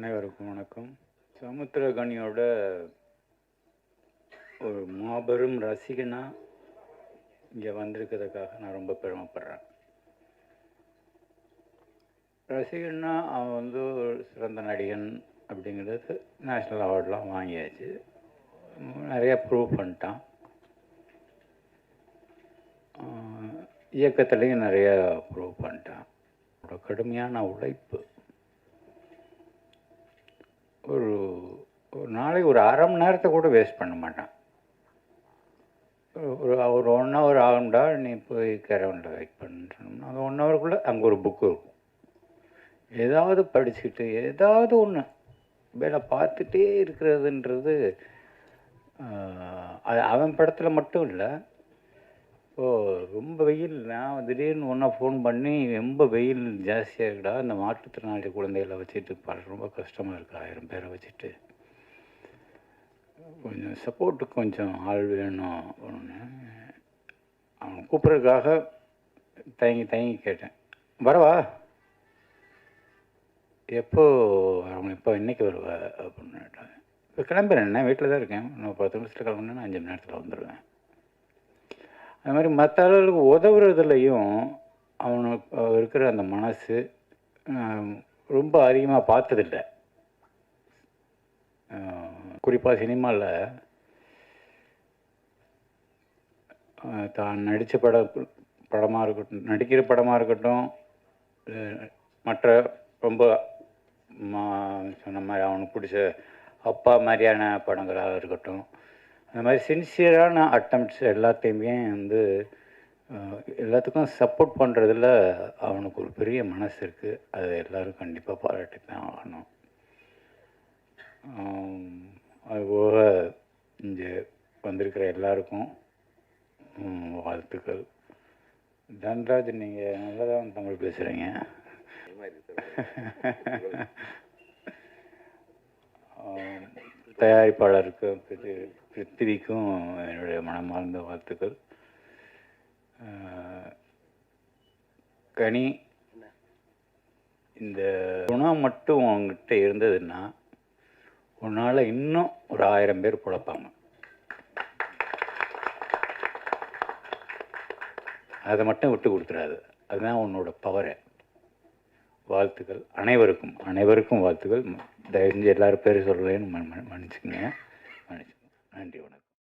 அனைவருக்கும் வணக்கம். சமுத்திரகனியோட ஒரு மாபெரும் ரசிகனாக இங்கே வந்திருக்கிறதுக்காக நான் ரொம்ப பெருமைப்படுறேன். ரசிகன்னா அவன் வந்து ஒரு சிறந்த நடிகன் அப்படிங்கிறது நேஷ்னல் அவார்ட்லாம் வாங்கியாச்சு. நிறைய ப்ரூவ் பண்ணிட்டான். இயக்கத்துலேயும் நிறைய ப்ரூவ் பண்ணிட்டான். கடுமையான உழைப்பு ஒரு ஒரு நாளைக்கு ஒரு அரை மணி நேரத்தை கூட வேஸ்ட் பண்ண மாட்டான். ஒரு ஒரு ஒன் ஹவர் ஆகும்டா நீ போய் கேரவனில் வெயிட் பண்ணுறோம்னா அந்த ஒன் ஹவருக்குள்ளே அங்கே ஒரு புக்கு இருக்கும். ஏதாவது படிச்சுக்கிட்டு ஏதாவது ஒன்று வேலை பார்த்துட்டே இருக்கிறதுன்றது அது அவன் படத்தில் மட்டும் இல்லை. ஓ ரொம்ப வெயில் நான் திடீர்னு ஒன்றா ஃபோன் பண்ணி ரொம்ப வெயில் ஜாஸ்தியாக இருக்குடா இந்த மாற்றுத்திறனாளி குழந்தைகளை வச்சுட்டு பாரு ரொம்ப கஷ்டமாக இருக்குது ஆயிரம் பேரை வச்சுட்டு. கொஞ்சம் சப்போர்ட்டுக்கு கொஞ்சம் ஆள் வேணும் ஒன்று அவன் கூப்பிட்றதுக்காக தயங்கி தயங்கி கேட்டேன். வரவா? எப்போ அவங்க இப்போ இன்றைக்கி வருவா? அப்படின்னு கேட்டாங்க. இப்போ கிளம்புறேன். என்ன வீட்டில் தான் இருக்கேன். இன்னும் பத்து நிமிஷத்தில் கிளம்புனா அஞ்சு மணி நேரத்தில் வந்துடுவேன் அது மாதிரி மற்ற ஆளுகளுக்கு உதவுறதுலையும் அவனுக்கு இருக்கிற அந்த மனசு ரொம்ப அதிகமாக பார்த்ததில்ல. குறிப்பாக சினிமாவில் தான் நடித்த பட படமாக இருக்கட்டும் நடிக்கிற படமாக இருக்கட்டும் மற்ற ரொம்ப மா- சொன்ன மாதிரி அவனுக்கு பிடிச்ச அப்பா மாதிரியான படங்களாக இருக்கட்டும் அந்த மாதிரி சின்சியரான அட்டம்ப்ட்ஸ் எல்லாத்தையுமே வந்து எல்லாத்துக்கும் சப்போர்ட் பண்ணுறதுல அவனுக்கு ஒரு பெரிய மனசு இருக்குது அதை எல்லோரும் கண்டிப்பாக பாராட்டி தான் ஆகணும் அதுபோக இங்கே வந்திருக்கிற எல்லாருக்கும் வாழ்த்துக்கள். தன்ராஜ் நீங்கள் நல்லா தான் தமிழ் பேசுகிறீங்க தயாரிப்பாளருக்கு பிருத்திவிக்கும் என்னுடைய மனமார்ந்த வாழ்த்துக்கள். கனி இந்த குணம் மட்டும் உங்ககிட்ட இருந்ததுன்னா உன்னால் இன்னும் ஒரு ஆயிரம் பேர் பிழைப்பாங்க. அதை மட்டும் விட்டு கொடுத்துறாது. அதுதான் உன்னோட பவரை வாழ்த்துக்கள் அனைவருக்கும். அனைவருக்கும் வாழ்த்துக்கள். தயவு செஞ்சு எல்லாரும் பேர் சொல்கிறேன்னு மன்னிச்சுக்கங்க. மன்னிச்சுக்கோங்க நன்றி வணக்கம்.